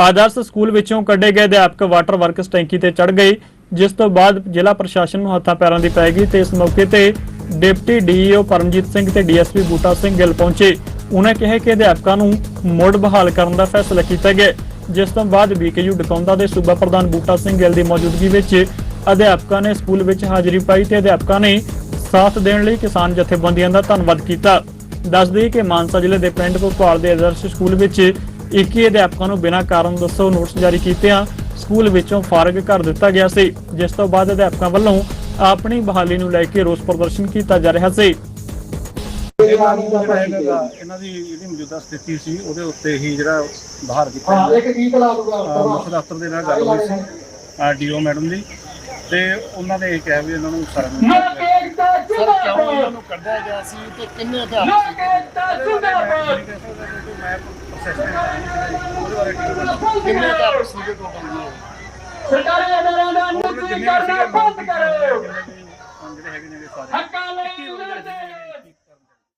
ਆਦਰਸ਼ school ਵਿੱਚੋਂ ਕੱਢੇ ਗਏ ਅਧਿਆਪਕ ਵਾਟਰ ਵਰਕਸ ਟੈਂਕੀ ਤੇ ਚੜ ਗਏ, ਜਿਸ ਤੋਂ ਬਾਅਦ ਜ਼ਿਲ੍ਹਾ ਪ੍ਰਸ਼ਾਸਨ ਨੂੰ ਹੱਥਾਂ ਪੈਰਾਂ ਦੀ ਪੈ ਗਈ ਤੇ ਇਸ ਮੌਕੇ ਤੇ ਡਿਪਟੀ ਡੀਈਓ ਪਰਮਜੀਤ ਸਿੰਘ ਤੇ ਡੀਐਸਪੀ ਬੂਟਾ ਸਿੰਘ ਗਿੱਲ ਪਹੁੰਚੇ। ਉਹਨਾਂ ਕਿਹਾ ਕਿ ਅਧਿਆਪਕਾਂ ਨੂੰ ਮੁੜ ਬਹਾਲ ਕਰਨ ਦਾ ਫੈਸਲਾ ਕੀਤਾ ਗਿਆ। ਜਿਸ ਤੋਂ ਬਾਅਦ ਬੀਕੇਯੂ ਡਕੌਂਦਾ ਦੇ ਸੂਬਾ ਪ੍ਰਧਾਨ ਬੂਟਾ ਸਿੰਘ ਗਿੱਲ ਦੀ ਮੌਜੂਦਗੀ ਵਿੱਚ ਅਧਿਆਪਕਾਂ ਨੇ ਸਕੂਲ ਵਿੱਚ ਹਾਜ਼ਰੀ ਪਾਈ ਤੇ ਅਧਿਆਪਕਾਂ ਨੇ ਸਾਥ ਦੇਣ ਲਈ ਕਿਸਾਨ ਜਥੇਬੰਦੀਆਂ ਦਾ ਧੰਨਵਾਦ ਕੀਤਾ। ਦੱਸਦੇ ਕਿ ਮਾਨਸਾ ਜ਼ਿਲ੍ਹੇ ਦੇ ਪਿੰਡ ਭੋਪਾਲ ਦੇ ਆਦਰਸ਼ ਸਕੂਲ ਵਿੱਚ 21 ਅਧਿਆਪਕਾਂ ਨੂੰ ਬਿਨਾਂ ਕਾਰਨ ਦੱਸੋ ਨੋਟਿਸ ਜਾਰੀ ਕੀਤਿਆਂ। ਸਕੂਲ ਵਿੱਚੋਂ ਫਾਰਗ ਕਰ ਦਿੱਤਾ ਗਿਆ ਸੀ। ਜਿਸ ਤੋਂ ਬਾਅਦ ਅਧਿਆਪਕਾਂ ਵੱਲੋਂ ਆਪਣੀ ਬਹਾਲੀ ਨੂੰ ਲੈ ਕੇ ਰੋਸ ਪ੍ਰਦਰਸ਼ਨ ਕੀਤਾ ਜਾ ਰਿਹਾ ਸੀ। ਇਹਨਾਂ ਨੂੰ ਜਿਹੜਾ ਹੈਗਾ ਗਾ, ਇਹਨਾਂ ਦੀ ਜਿਹੜੀ ਮੌਜੂਦਾ ਸਥਿਤੀ ਸੀ ਉਹਦੇ ਉੱਤੇ ਹੀ ਜਿਹੜਾ ਬਾਹਰ ਕੀਤਾ ਹਾਂ ਗਿਆ। ਇੱਕ ਕੀ ਕਲਾ ਦੂਗਾ ਮੁੱਖ ਦਫ਼ਤਰ ਦੇ ਨਾਲ ਗੱਲ ਹੋਈ ਸੀ ਡੀਓ ਮੈਡਮ ਦੀ। ਤੇ ਉਹਨਾਂ ਨੇ ਇਹ ਕਿਹਾ ਵੀ ਇਹਨਾਂ ਨੂੰ ਨੂੰ ਸਰ ਜਿੰਦਾਬਾਦ। ਨੂੰ ਕੱਢਿਆ ਗਿਆ ਸੀ ਤੇ ਕਿੰਨੇ ਅਧਿਆਪਕ ਲੋਕ ਏਕਤਾ ਜਿੰਦਾਬਾਦ ਉਹਦੇ ਬਾਰੇ ਠੀਕ ਕਿੰਨੇ ਦਾ ਉਹ ਨਿੱਜੀ ਜਿੰਨੇ ਵੀ ਕਰਨਾ ਸੀਗੇ